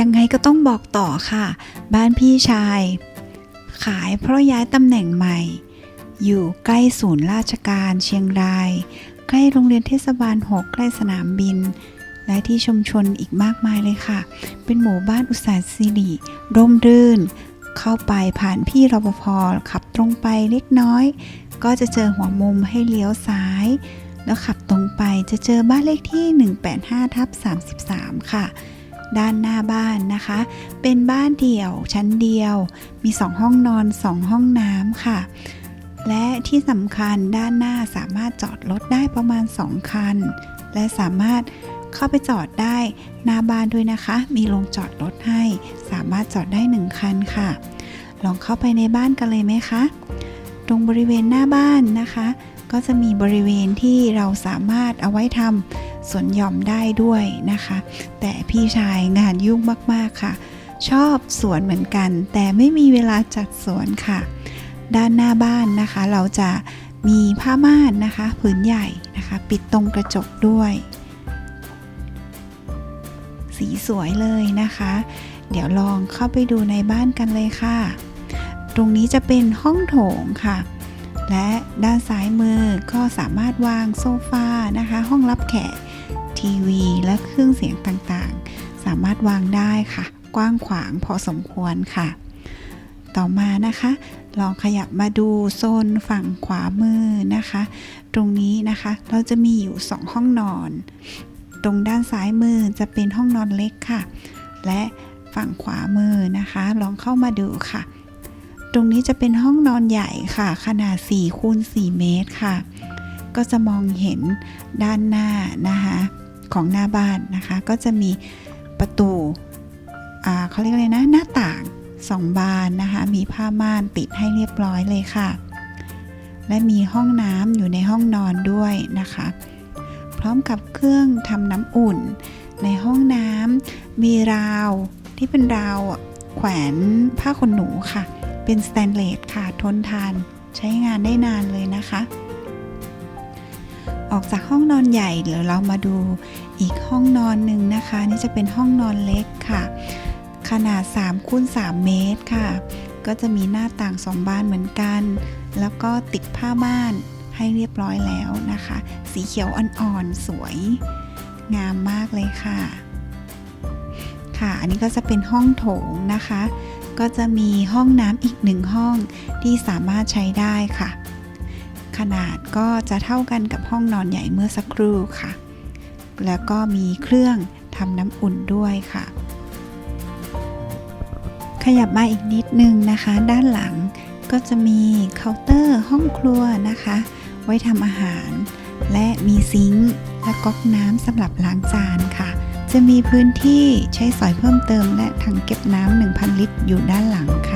ยังไงก็ต้องบอกต่อค่ะ บ้านพี่ชาย ขายเพราะย้ายตำแหน่งใหม่ อยู่ใกล้ศูนย์ราชการเชียงราย ใกล้โรงเรียนเทศบาล6ใกล้สนามบิน และที่ชุมชนอีกมากมายเลยค่ะ เป็นหมู่บ้านอุตสาหสิริร่มรื่น เข้าไปผ่านพี่รปภขับตรงไปเล็กน้อย ก็จะเจอหัวมุมให้เลี้ยวซ้ายแล้วขับตรงไปจะเจอบ้านเลขที่ 185ทับ33 ค่ะ ด้านหน้าบ้านนะคะ เป็นบ้านเดี่ยวชั้นเดียว มี 2 ห้องนอน 2 ห้องน้ำค่ะ และที่สำคัญด้านหน้าสามารถจอดรถได้ประมาณ 2 คัน และสามารถเข้าไปจอดได้หน้าบ้านด้วยนะคะ มีโรงจอดรถให้ สามารถจอดได้ 1 คันค่ะ ลองเข้าไปในบ้านกันเลยไหมคะ ตรงบริเวณหน้าบ้านนะคะ ก็จะมีบริเวณที่เราสามารถเอาไว้ทำ สวนหย่อมได้ด้วยนะคะ แต่พี่ชายงานยุ่งมากๆค่ะ ชอบสวนเหมือนกัน แต่ไม่มีเวลาจัดสวนค่ะ ด้านหน้าบ้านนะคะ เราจะมีผ้าม่านนะคะผืนใหญ่นะคะ ปิดตรงกระจกด้วย สีสวยเลยนะคะ เดี๋ยวลองเข้าไปดูในบ้านกันเลยค่ะ ตรงนี้จะเป็นห้องโถงค่ะ และด้านซ้ายมือก็สามารถวางโซฟานะคะ ห้องรับแขก ทีวี และเครื่องเสียงต่างๆ สามารถวางได้ค่ะ กว้างขวางพอสมควรค่ะ ต่อมานะคะ ลองขยับมาดูโซนฝั่งขวามือนะคะ ตรงนี้นะคะเราจะมีอยู่ 2 ห้องนอน ตรงด้านซ้ายมือจะเป็นห้องนอนเล็กค่ะ และฝั่งขวามือนะคะ ลองเข้ามาดูค่ะ ตรงนี้จะเป็นห้องนอนใหญ่ค่ะ ขนาด4คูณ4เมตรค่ะก็จะมองเห็นด้านหน้านะคะ ของหน้าบ้านนะคะ ก็จะมีประตูเขาเรียกอะไรนะ หน้าต่างสองบานนะคะ มีผ้าม่านปิดให้เรียบร้อยเลยค่ะ และมีห้องน้ำอยู่ในห้องนอนด้วยนะคะ พร้อมกับเครื่องทำน้ำอุ่น ในห้องน้ำมีราวที่เป็นราวแขวนผ้าขนหนูค่ะ เป็นสแตนเลสค่ะ ทนทานใช้งานได้นานเลยนะคะ อกจากห้องนอนใหญ่เดี๋ยวเรามาดูอีกห้องนอนหนึ่งนะคะ นี่จะเป็นห้องนอนเล็กค่ะ ขนาด3คูณ3เมตรค่ะ ก็จะมีหน้าต่างสองบานเหมือนกัน แล้วก็ติดผ้าม่านให้เรียบร้อยแล้วนะคะ สีเขียวอ่อนๆสวย งามมากเลยค่ะ ค่ะ อันนี้ก็จะเป็นห้องโถงนะคะ ก็จะมีห้องน้ำอีกหนึ่งห้องที่สามารถใช้ได้ค่ะ ขนาดก็จะเท่ากันกับห้องนอนใหญ่เมื่อสักครู่ค่ะ แล้วก็มีเครื่องทำน้ำอุ่นด้วยค่ะ ขยับมาอีกนิดนึงนะคะ ด้านหลังก็จะมีเคาน์เตอร์ห้องครัวนะคะ ไว้ทำอาหาร และมีซิงค์และก๊อกน้ำสำหรับล้างจานค่ะ จะมีพื้นที่ใช้สอยเพิ่มเติมและถังเก็บน้ำ1,000 ลิตรอยู่ด้านหลังค่ะ